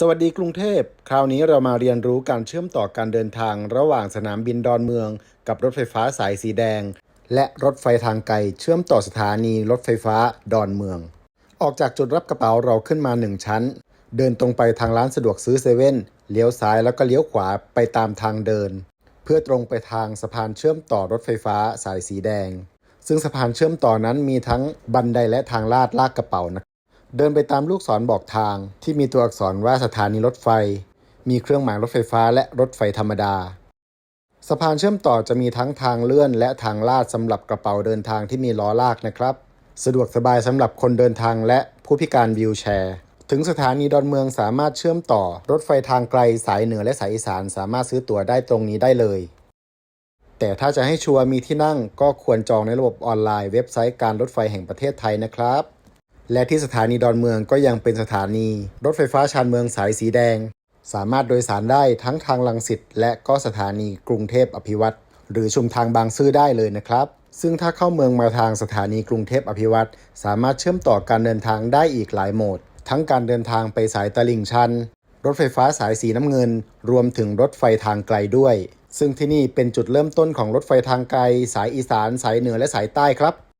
สวัสดีกรุงเทพ คราวนี้เรามาเรียนรู้การเชื่อมต่อการเดินทางระหว่างสนามบินดอนเมือง กับรถไฟฟ้าสายสีแดง และรถไฟทางไกลเชื่อมต่อสถานีรถไฟฟ้าดอนเมือง ออกจากจุดรับกระเป๋าเราขึ้นมาหนึ่งชั้น เดินตรงไปทางร้านสะดวกซื้อเซเว่นเลี้ยวซ้ายแล้วก็เลี้ยวขวาไปตามทางเดิน เพื่อตรงไปทางสะพานเชื่อมต่อรถไฟฟ้าสายสีแดง ซึ่งสะพานเชื่อมต่อนั้นมีทั้งบันไดและทางลาดลากกระเป๋านะ เดินไปตามลูกศรบอกทางที่มีตัวอักษรว่าสถานีรถไฟ มีเครื่องหมายรถไฟฟ้าและรถไฟธรรมดา สะพานเชื่อมต่อจะมีทั้งทางเลื่อน และทางลาดสำหรับกระเป๋าเดินทางที่มีล้อลากนะครับ สะดวกสบายสำหรับคนเดินทางและผู้พิการวีลแชร์ ถึงสถานีดอนเมืองสามารถเชื่อมต่อ รถไฟทางไกลสายเหนือและสายอีสานสามารถซื้อตั๋วได้ตรงนี้ได้เลย แต่ถ้าจะให้ชัวร์มีที่นั่งก็ควรจองในระบบออนไลน์เว็บไซต์การรถไฟแห่งประเทศไทยนะครับ และที่สถานีดอนเมืองก็ยังเป็นสถานี รถไฟฟ้าชานเมืองสายสีแดง สามารถโดยสารได้ทั้งทางลังสิตและก็สถานีกรุงเทพอภิวัตรหรือชุมทางบางซื่อได้เลยนะครับ ซึ่งถ้าเข้าเมืองมาทางสถานีกรุงเทพอภิวัตรสามารถเชื่อมต่อการเดินทางได้อีกหลายโหมด ทั้งการเดินทางไปสายตลิ่งชัน รถไฟฟ้าสายสีน้ำเงิน รวมถึงรถไฟทางไกลด้วย ซึ่งที่นี่เป็นจุดเริ่มต้นของรถไฟทางไกล สายอีสาน สายเหนือและสายใต้ครับ